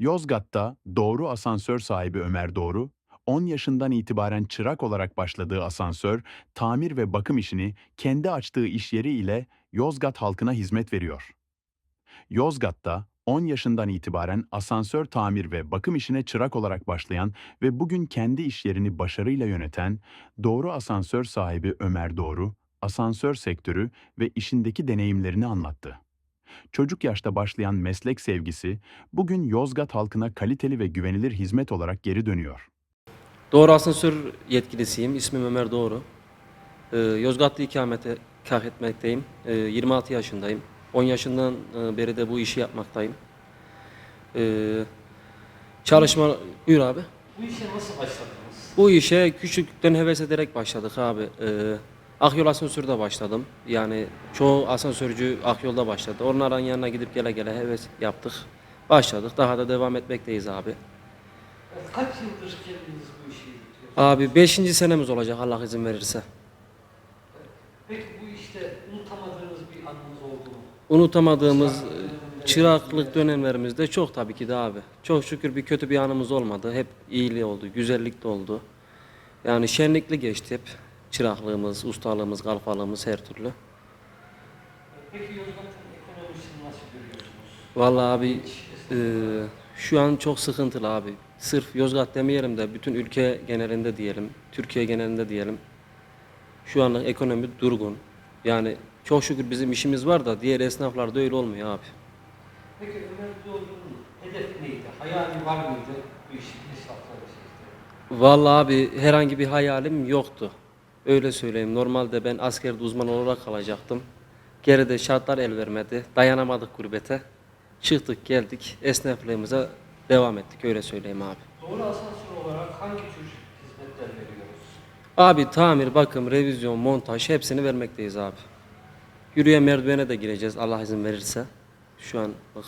Yozgat'ta Doğru asansör sahibi Ömer Doğru, 10 yaşından itibaren çırak olarak başladığı asansör, tamir ve bakım işini kendi açtığı iş yeri ile Yozgat halkına hizmet veriyor. Yozgat'ta 10 yaşından itibaren asansör tamir ve bakım işine çırak olarak başlayan ve bugün kendi iş yerini başarıyla yöneten Doğru asansör sahibi Ömer Doğru, asansör sektörü ve işindeki deneyimlerini anlattı. Çocuk yaşta başlayan meslek sevgisi bugün Yozgat halkına kaliteli ve güvenilir hizmet olarak geri dönüyor. Doğru asansör yetkilisiyim. İsmim Ömer Doğru. Ee, Yozgat'ta ikamete kah etmekteyim. Ee, 26 yaşındayım. 10 yaşından e, beri de bu işi yapmaktayım. Ee, çalışma... Buyur abi. Bu işe nasıl başladınız? Bu işe küçüklükten heves ederek başladık abi. Ee, Akyol asansörde başladım. Yani çoğu asansörcü Akyol'da başladı. Onların yanına gidip gele gele heves yaptık. Başladık. Daha da devam etmekteyiz abi. Kaç yıldır kendiniz bu işi yürütüyorsunuz? Abi 5. senemiz olacak Allah izin verirse. Peki bu işte unutamadığınız bir anınız oldu mu? Unutamadığımız e, çıraklık dönemlerimizde çok tabii ki de abi. Çok şükür bir kötü bir anımız olmadı. Hep iyiliği oldu, güzellik de oldu. Yani şenlikli geçti hep. Çıraklığımız, ustalığımız, kalfalığımız her türlü. Peki Yozgat'ın ekonomisini nasıl görüyorsunuz? Vallahi abi e, şu an çok sıkıntılı abi. Sırf Yozgat demeyelim de bütün ülke genelinde diyelim, Türkiye genelinde diyelim. Şu anlık ekonomi durgun. Yani çok şükür bizim işimiz var da diğer esnaflarda öyle olmuyor abi. Peki Ömer Doğru'nun hedefi neydi? Hayali var mıydı bu işin esnafları? Vallahi abi herhangi bir hayalim yoktu. Öyle söyleyeyim. Normalde ben askerde uzman olarak kalacaktım. Geride şartlar el vermedi. Dayanamadık gurbete. Çıktık geldik. Esnaflığımıza devam ettik. Öyle söyleyeyim abi. Doğru asansör olarak hangi tür hizmetler veriyoruz? Abi tamir, bakım, revizyon, montaj hepsini vermekteyiz abi. Yürüyen merdivene de gireceğiz Allah izin verirse. Şu an bak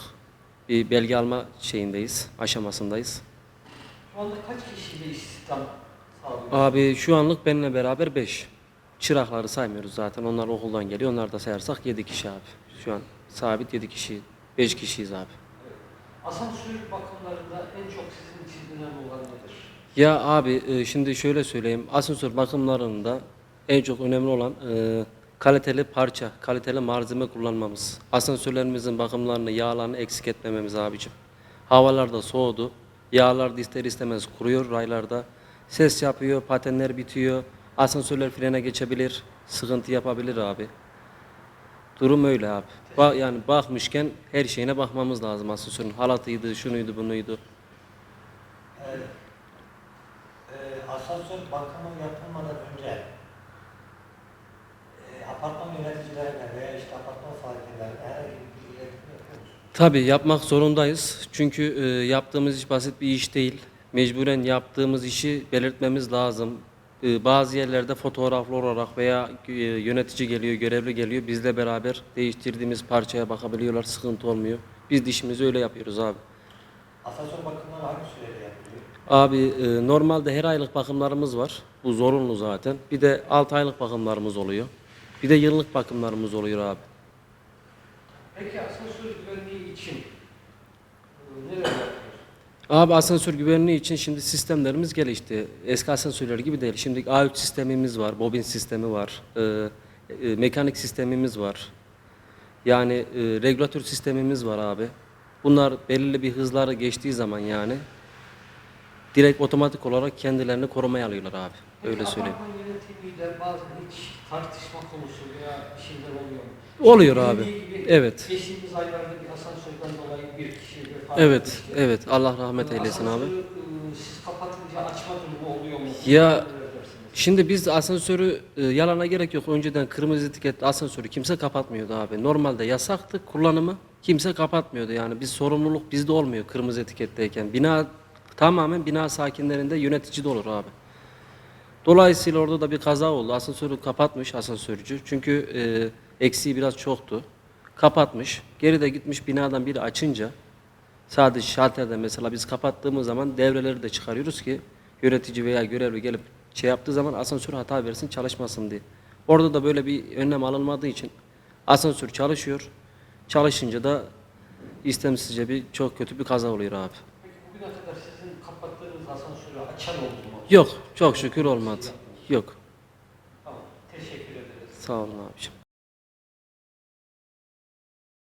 bir belge alma şeyindeyiz, aşamasındayız. Şu anda kaç kişiyle istihdam? Abi şu anlık benimle beraber 5. Çırakları saymıyoruz zaten. Onlar okuldan geliyor. Onları da sayarsak 7 kişi abi. Şu an sabit 7 kişi, 5 kişiyiz abi. Asansör bakımlarında en çok sizin için önemli olan nedir? Ya abi e, şimdi şöyle söyleyeyim. Asansör bakımlarında en çok önemli olan e, kaliteli parça, kaliteli malzeme kullanmamız. Asansörlerimizin bakımlarını, yağlarını eksik etmememiz abicim. Havalar da soğudu. Yağlar da ister istemez kuruyor raylarda. Ses yapıyor, patenler bitiyor. Asansörler frene geçebilir, sıkıntı yapabilir abi. Durum öyle abi. Ba- yani bakmışken her şeyine bakmamız lazım asansörün. Halatıydı, şunuydu, bunuydu. Ee, asansör bakımı yapılmadan önce e, apartman yöneticilerine veya işte apartman sahiplerine herhangi bir iletim yapıyor musunuz? Tabii yapmak zorundayız. Çünkü e, yaptığımız iş basit bir iş değil. Mecburen yaptığımız işi belirtmemiz lazım. E, bazı yerlerde fotoğraflı olarak veya e, yönetici geliyor, görevli geliyor. Bizle beraber değiştirdiğimiz parçaya bakabiliyorlar. Sıkıntı olmuyor. Biz de işimizi öyle yapıyoruz abi. Asansör bakımları hangi sürede yapılıyor? Abi e, normalde her aylık bakımlarımız var. Bu zorunlu zaten. Bir de 6 aylık bakımlarımız oluyor. Bir de yıllık bakımlarımız oluyor abi. Peki asansör güvenliği için e, neler yapıyoruz? Abi asansör güvenliği için şimdi sistemlerimiz gelişti. Eski asansörler gibi değil. Şimdi A3 sistemimiz var, bobin sistemi var, e, e, mekanik sistemimiz var. Yani e, regülatör sistemimiz var abi. Bunlar belirli bir hızları geçtiği zaman yani direkt otomatik olarak kendilerini korumaya alıyorlar abi. Öyle söyleyeyim. Apartman yönetimiyle bazen hiç tartışma konusu veya şeyler oluyor mu? Oluyor abi. dediği gibi Evet. Geçtiğimiz aylarda bir dolayı bir kişi vefat Evet, etmişti. evet. Allah rahmet eylesin abi. Asansörü, e, siz kapatınca açma durumu oluyor mu? Ya-? Şimdi biz asansörü e, yalana gerek yok. Önceden kırmızı etiketli asansörü kimse kapatmıyordu abi. Normalde yasaktı kullanımı. Kimse kapatmıyordu yani. Biz sorumluluk bizde olmuyor kırmızı etiketteyken. Bina tamamen bina sakinlerinde yönetici de olur abi. Dolayısıyla orada da bir kaza oldu. Asansörü kapatmış asansörcü. Çünkü e, eksiği biraz çoktu. Kapatmış. Geri de gitmiş binadan biri açınca sadece şalterden mesela biz kapattığımız zaman devreleri de çıkarıyoruz ki yönetici veya görevli gelip şey yaptığı zaman asansör hata versin çalışmasın diye. Orada da böyle bir önlem alınmadığı için asansör çalışıyor. Çalışınca da istemsizce bir çok kötü bir kaza oluyor abi. Peki bugüne kadar sizin kapattığınız asansörü açan oldu mu? Yok çok şükür olmadı. Yok. Tamam. Teşekkür ederiz. Sağ olun abiciğim.